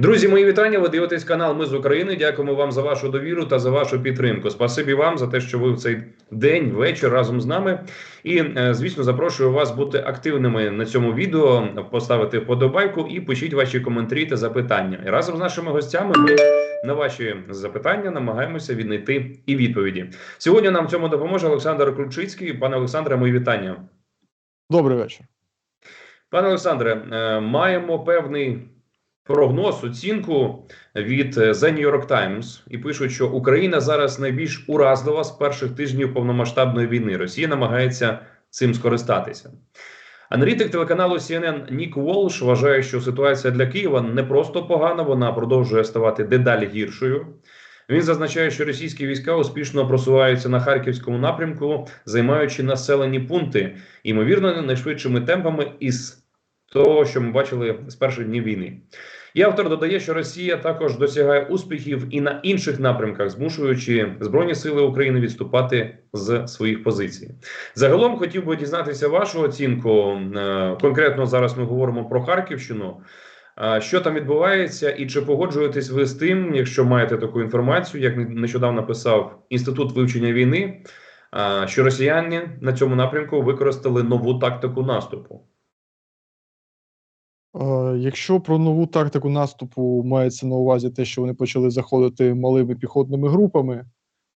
Друзі, мої вітання. Ви дивитесь канал Ми з України. Дякуємо вам за вашу довіру та за вашу підтримку. Спасибі вам за те, що ви в цей день, вечір разом з нами. І е, звісно, запрошую вас бути активними на цьому відео, поставити вподобайку і пишіть ваші коментарі та запитання. І разом з нашими гостями ми на ваші запитання намагаємося віднайти і відповіді. Сьогодні нам в цьому допоможе Олександр Ключицький. Пане Олександре, мої вітання. Добрий вечір. Пане Олександре, е, маємо певний прогноз, оцінку від е, The New York Times і пишуть, що Україна зараз найбільш уразлива з перших тижнів повномасштабної війни. Росія намагається цим скористатися. Аналітик телеканалу CNN Нік Волш вважає, що ситуація для Києва не просто погана, вона продовжує ставати дедалі гіршою. Він зазначає, що російські війська успішно просуваються на харківському напрямку, займаючи населені пункти, ймовірно, найшвидшими темпами із того, що ми бачили з перших днів війни. І автор додає, що Росія також досягає успіхів і на інших напрямках, змушуючи збройні сили України відступати з своїх позицій. Загалом хотів би дізнатися вашу оцінку. Е, Конкретно зараз ми говоримо про Харківщину. Е, Що там відбувається, і чи погоджуєтесь ви з тим, якщо маєте таку інформацію, як нещодавно писав інститут вивчення війни, е, що росіяни на цьому напрямку використали нову тактику наступу? Е, Якщо про нову тактику наступу мається на увазі те, що вони почали заходити малими піхотними групами,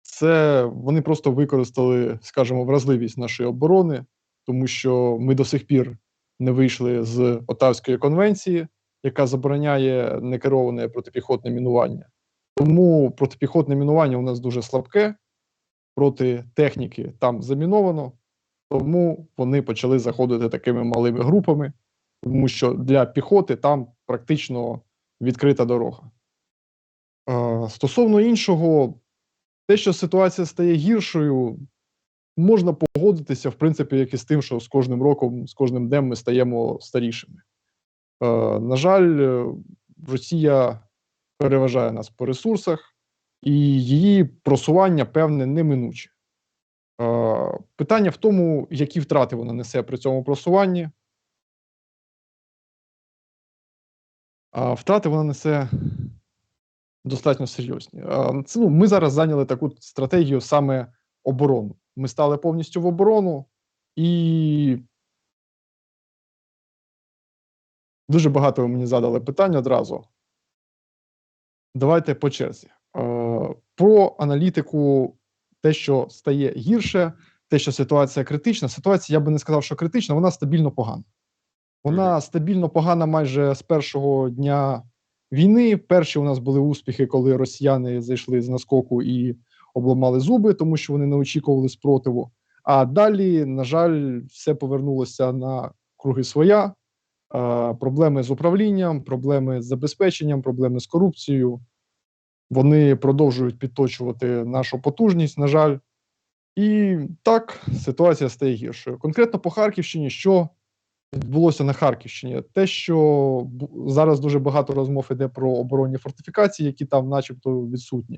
це вони просто використали, скажімо, вразливість нашої оборони, тому що ми до сих пір не вийшли з Отавської конвенції, яка забороняє некероване протипіхотне мінування. Тому протипіхотне мінування у нас дуже слабке, проти техніки там заміновано, тому вони почали заходити такими малими групами тому що для піхоти там практично відкрита дорога. Е, Стосовно іншого, те, що ситуація стає гіршою, можна погодитися, в принципі, як і з тим, що з кожним роком, з кожним днем ми стаємо старішими. Е, На жаль, е, Росія переважає нас по ресурсах, і її просування певне неминуче. Питання в тому, які втрати вона несе при цьому просуванні. Втрати вона несе достатньо серйозні. Це, ну, ми зараз зайняли таку стратегію саме оборону. Ми стали повністю в оборону, і дуже багато ви мені задали питань одразу. Давайте по черзі. Про аналітику, те, що стає гірше, те, що ситуація критична. Ситуація, я би не сказав, що критична, вона стабільно погана. Вона стабільно погана майже з першого дня війни. Перші у нас були успіхи, коли росіяни зайшли з наскоку і обламали зуби, тому що вони не очікували спротиву. А далі, на жаль, все повернулося на круги своя. Проблеми з управлінням, проблеми з забезпеченням, проблеми з корупцією. Вони продовжують підточувати нашу потужність, на жаль. І так ситуація стає гіршою. Конкретно по Харківщині, що відбулося на Харківщині. Те, що зараз дуже багато розмов іде про оборонні фортифікації, які там, начебто, відсутні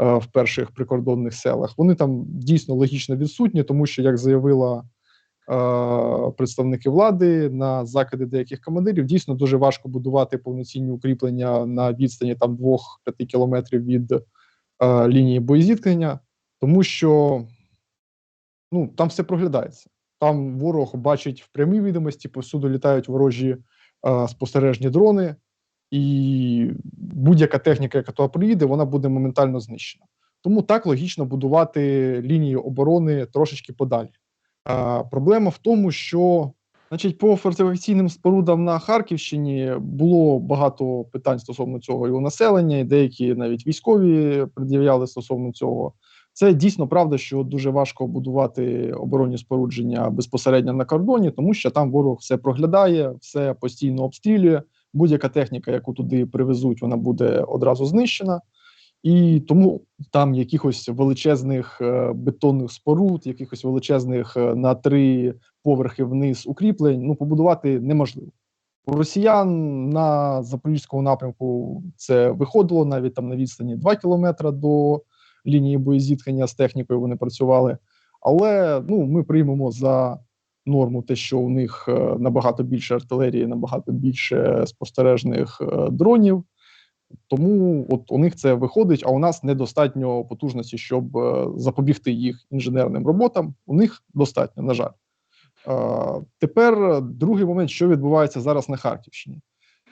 е, в перших прикордонних селах. Вони там дійсно логічно відсутні, тому що, як заявила е, представники влади на закиди деяких командирів, дійсно дуже важко будувати повноцінні укріплення на відстані там 2-5 кілометрів від е, лінії боєзіткнення, тому що ну там все проглядається. Там ворог бачить в прямій відомості, повсюди літають ворожі е, спостережні дрони, і будь-яка техніка, яка туди приїде, вона буде моментально знищена. Тому так логічно будувати лінію оборони трошечки подалі. Е, проблема в тому, що значить, по фортифікаційним спорудам на Харківщині було багато питань стосовно цього і у населення, і деякі навіть військові пред'являли стосовно цього. Це дійсно правда, що дуже важко будувати оборонні спорудження безпосередньо на кордоні, тому що там ворог все проглядає, все постійно обстрілює. Будь-яка техніка, яку туди привезуть, вона буде одразу знищена. І тому там якихось величезних е, бетонних споруд, якихось величезних е, на три поверхи вниз укріплень, ну побудувати неможливо. У росіян на запорізькому напрямку це виходило навіть там на відстані 2 кілометри до лінії боєзіткнення з технікою вони працювали. Але ну, ми приймемо за норму те, що у них е, набагато більше артилерії, набагато більше спостережних е, дронів. Тому от у них це виходить, а у нас недостатньо потужності, щоб е, запобігти їх інженерним роботам. У них достатньо, на жаль. Тепер другий момент, що відбувається зараз на Харківщині.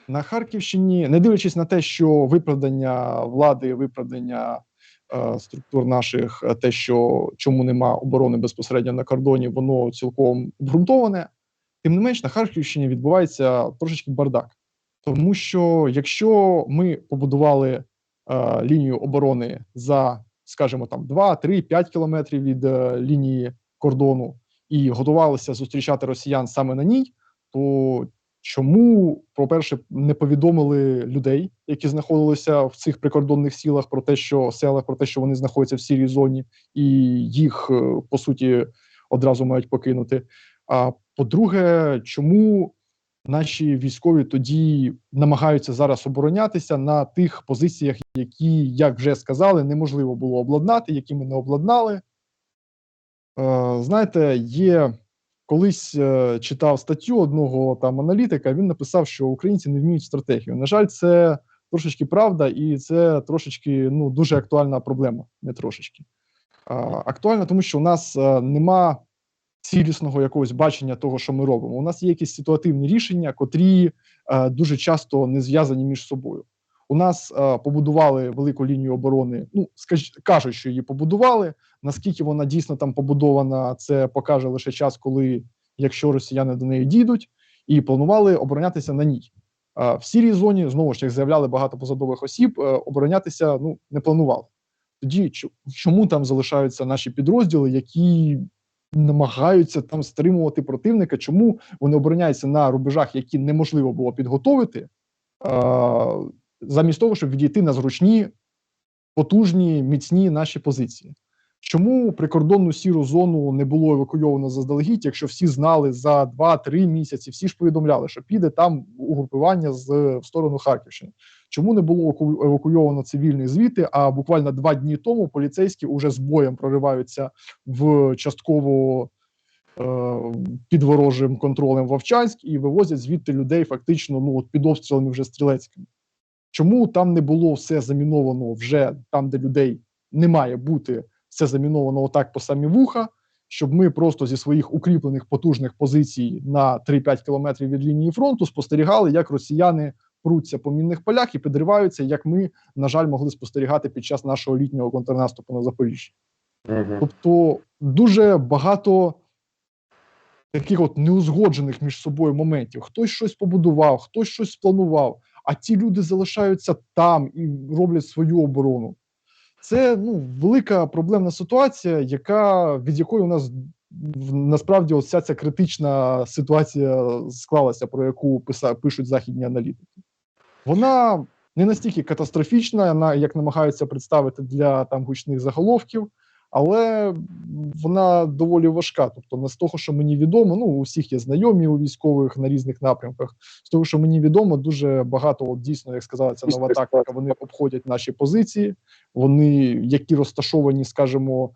На Харківщині, не дивлячись на те, що виправдання влади, виправдання структур наших, е, те, що чому нема оборони безпосередньо на кордоні, воно цілком обґрунтоване. Тим не менш, на Харківщині відбувається трошечки бардак. Тому що якщо ми побудували е, лінію оборони за, скажімо, там 2, 3, 5 кілометрів від е, лінії кордону і готувалися зустрічати росіян саме на ній, то чому, по-перше, не повідомили людей, які знаходилися в цих прикордонних сілах, про те, що селах, про те, що вони знаходяться в сірій зоні, і їх е, по суті одразу мають покинути. А по-друге, чому наші військові тоді намагаються зараз оборонятися на тих позиціях, які, як вже сказали, неможливо було обладнати, які ми не обладнали. Е, знаєте, є колись е, читав статтю одного там аналітика. Він написав, що українці не вміють стратегію. На жаль, це трошечки правда, і це трошечки ну дуже актуальна проблема. Не трошечки а, актуальна, тому що у нас е, нема цілісного якогось бачення того, що ми робимо. У нас є якісь ситуативні рішення, котрі е, дуже часто не зв'язані між собою. У нас е, побудували велику лінію оборони. Ну скаж, кажуть, що її побудували. Наскільки вона дійсно там побудована, це покаже лише час, коли якщо росіяни до неї дійдуть, і планували оборонятися на ній. Е, в сірій зоні знову ж як заявляли багато посадових осіб, е, оборонятися ну не планували. Тоді чому там залишаються наші підрозділи, які намагаються там стримувати противника? Чому вони обороняються на рубежах, які неможливо було підготовити, е, замість того, щоб відійти на зручні, потужні, міцні наші позиції? Чому прикордонну сіру зону не було евакуйовано заздалегідь, якщо всі знали за 2-3 місяці, всі ж повідомляли, що піде там угрупування з в сторону Харківщини. Чому не було евакуйовано цивільних звідти? А буквально два дні тому поліцейські уже з боєм прориваються в частково е, під ворожим контролем Вовчанськ і вивозять звідти людей фактично ну от під обстрілами вже стрілецькими. Чому там не було все заміновано вже там, де людей не має бути, все заміновано отак по самі вуха, щоб ми просто зі своїх укріплених потужних позицій на 3-5 кілометрів від лінії фронту спостерігали, як росіяни пруться по мінних полях і підриваються, як ми, на жаль, могли спостерігати під час нашого літнього контрнаступу на Запоріжжя. Угу. Тобто дуже багато таких от неузгоджених між собою моментів. Хтось щось побудував, хтось щось спланував, а ті люди залишаються там і роблять свою оборону. Це ну велика проблемна ситуація, яка від якої у нас насправді вся ця критична ситуація склалася, про яку писа, пишуть західні аналітики. Вона не настільки катастрофічна, як намагаються представити для там гучних заголовків, але вона доволі важка. Тобто, не з того, що мені відомо, ну у всіх є знайомі у військових на різних напрямках. З того, що мені відомо, дуже багато от, дійсно, як сказала ця нова тактика, вони обходять наші позиції, вони які розташовані, скажімо,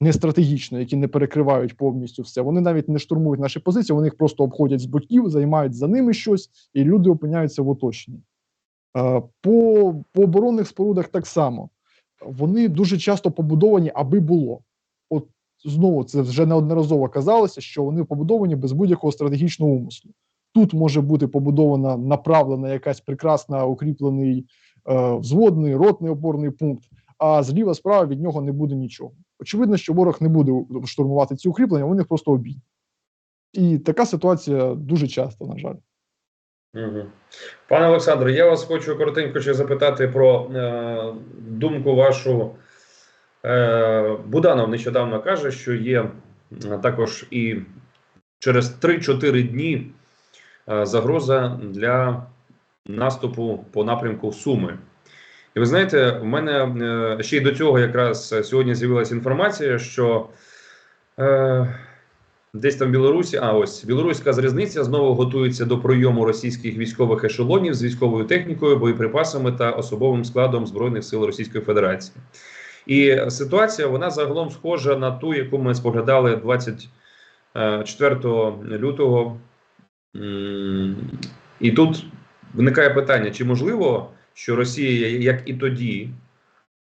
не стратегічно, які не перекривають повністю все. Вони навіть не штурмують наші позиції, вони їх просто обходять з боків, займають за ними щось, і люди опиняються в оточенні. Е, По, по оборонних спорудах так само. Вони дуже часто побудовані, аби було. От знову це вже неодноразово казалося, що вони побудовані без будь-якого стратегічного умислу. Тут може бути побудована направлена якась прекрасна укріплений е, взводний, ротний опорний пункт, а зліва справа від нього не буде нічого. Очевидно, що ворог не буде штурмувати ці укріплення, вони просто обійдуть. І така ситуація дуже часто, на жаль. Пане Олександре, я вас хочу коротенько ще запитати про е, думку вашу. Е, Буданов нещодавно каже, що є е, також і через 3-4 дні е, загроза для наступу по напрямку Суми. І ви знаєте, в мене е, ще й до цього якраз сьогодні з'явилася інформація, що е, десь там в Білорусі, а ось білоруська залізниця знову готується до прийому російських військових ешелонів з військовою технікою, боєприпасами та особовим складом збройних сил Російської Федерації. І ситуація вона загалом схожа на ту, яку ми споглядали 24 лютого. І тут виникає питання: чи можливо що Росія, як і тоді,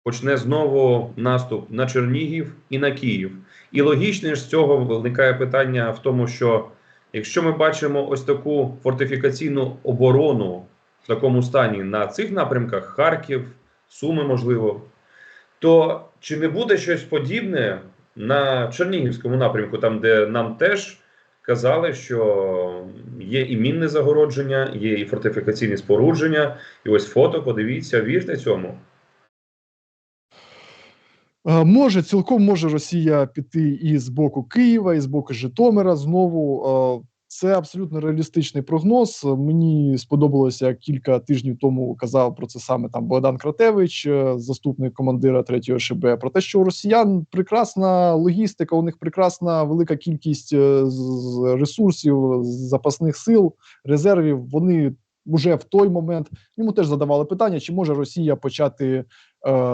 почне знову наступ на Чернігів і на Київ. І логічно з цього виникає питання в тому, що якщо ми бачимо ось таку фортифікаційну оборону в такому стані на цих напрямках Харків, Суми, можливо, то чи не буде щось подібне на Чернігівському напрямку, там де нам теж казали, що є і мінне загородження, є і фортифікаційні спорудження, і ось фото, подивіться, вірте цьому. Е, Може, цілком може Росія піти і з боку Києва, і з боку Житомира знову. Е, Це абсолютно реалістичний прогноз. Мені сподобалося, як кілька тижнів тому казав про це саме там Богдан Кратевич, е, заступник командира 3-го ШБ, про те, що у росіян прекрасна логістика, у них прекрасна велика кількість ресурсів, запасних сил, резервів. Вони вже в той момент йому теж задавали питання, чи може Росія почати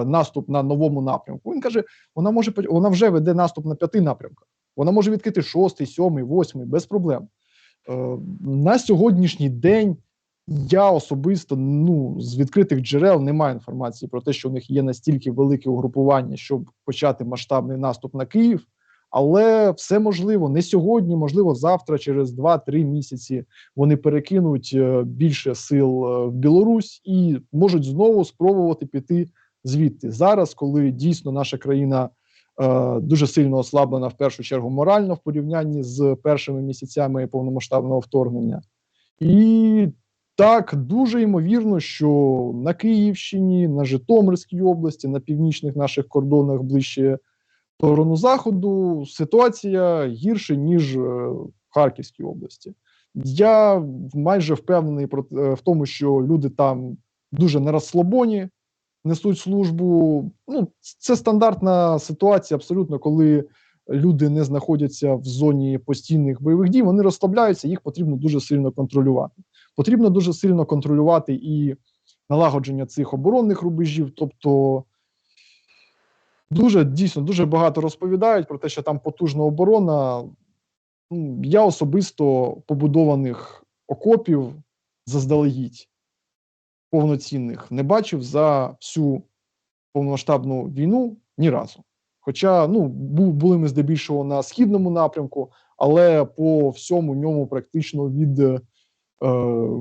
наступ на новому напрямку. Він каже: вона може вона вже веде наступ на п'яти напрямках. Вона може відкрити шостий, сьомий, восьмий без проблем. Е, на сьогоднішній день я особисто ну з відкритих джерел не маю інформації про те, що у них є настільки велике угрупування, щоб почати масштабний наступ на Київ. Але все можливо не сьогодні, можливо, завтра, через 2-3 місяці вони перекинуть е, більше сил е, в Білорусь і можуть знову спробувати піти звідти зараз, коли дійсно наша країна е, дуже сильно ослаблена в першу чергу морально в порівнянні з першими місяцями повномасштабного вторгнення, і так дуже ймовірно, що на Київщині, на Житомирській області, на північних наших кордонах ближче сторону заходу ситуація гірше ніж е, в Харківській області. Я майже впевнений про е, в тому, що люди там дуже на розслабоні несуть службу. Ну, це стандартна ситуація, абсолютно, коли люди не знаходяться в зоні постійних бойових дій, вони розслабляються, їх потрібно дуже сильно контролювати. Потрібно дуже сильно контролювати і налагодження цих оборонних рубежів. Тобто, дуже дійсно дуже багато розповідають про те, що там потужна оборона. Ну, Я особисто побудованих окопів заздалегідь повноцінних не бачив за всю повномасштабну війну ні разу. Хоча ну бу- були ми здебільшого на східному напрямку, але по всьому ньому практично від е,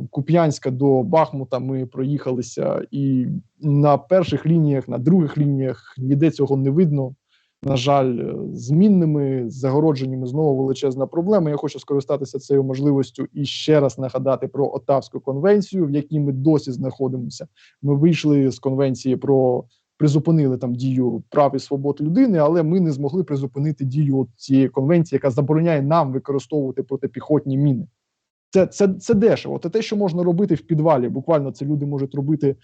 Куп'янська до Бахмута ми проїхалися, і на перших лініях, на других лініях ніде цього не видно. На жаль, е, з мінними загородженнями знову величезна проблема. Я хочу скористатися цією можливістю і ще раз нагадати про Отавську конвенцію, в якій ми досі знаходимося. Ми вийшли з конвенції про призупинили там дію прав і свобод людини, але ми не змогли призупинити дію цієї конвенції, яка забороняє нам використовувати протипіхотні міни. Це, це, це дешево. Це те, що можна робити в підвалі. Буквально це люди можуть робити е,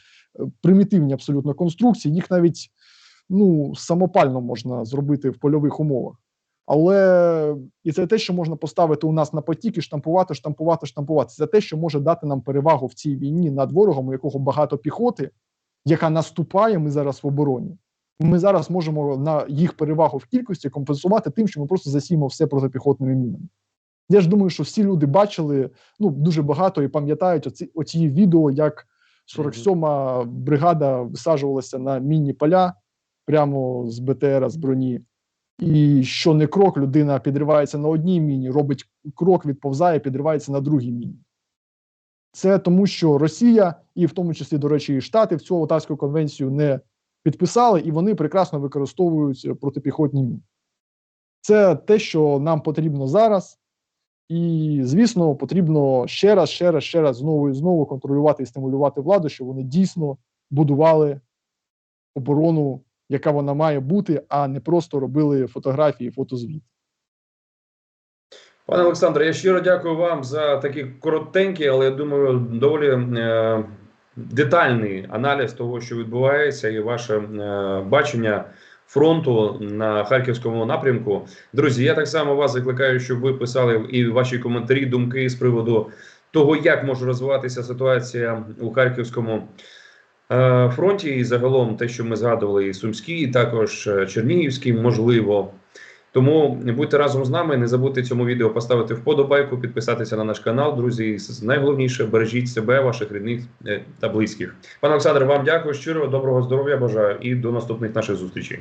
примітивні абсолютно конструкції. Їх навіть ну самопально можна зробити в польових умовах. Але і це те, що можна поставити у нас на потік і штампувати, штампувати, штампувати. Це те, що може дати нам перевагу в цій війні над ворогом, у якого багато піхоти, яка наступає. Ми зараз в обороні. Ми зараз можемо на їх перевагу в кількості компенсувати тим, що ми просто засіємо все протипіхотними мінами. Я ж думаю, що всі люди бачили ну дуже багато і пам'ятають оці, оці відео, як 47-ма бригада висаджувалася на мінні поля прямо з БТРа з броні. І що не крок, людина підривається на одній міні, робить крок, відповзає, підривається на другій міні. Це тому, що Росія, і в тому числі, до речі, і Штати в цю Отавську конвенцію не підписали, і вони прекрасно використовують протипіхотні міни. Це те, що нам потрібно зараз. І, звісно, потрібно ще раз, ще раз, ще раз знову і знову контролювати і стимулювати владу, щоб вони дійсно будували оборону, яка вона має бути, а не просто робили фотографії, фотозвіт. Пане Олександре, я щиро дякую вам за такий коротенький, але я думаю, доволі е, детальний аналіз того, що відбувається, і ваше е, бачення фронту на харківському напрямку. Друзі, я так само вас закликаю, щоб ви писали і ваші коментарі, думки з приводу того, як може розвиватися ситуація у харківському фронті, і загалом те, що ми згадували, і Сумський, і також е, Чернігівський, можливо. Тому будьте разом з нами. Не забудьте цьому відео поставити вподобайку, підписатися на наш канал. Друзі, найголовніше бережіть себе, ваших рідних е, та близьких. Пане Олександре, вам дякую щиро, доброго здоров'я бажаю і до наступних наших зустрічей.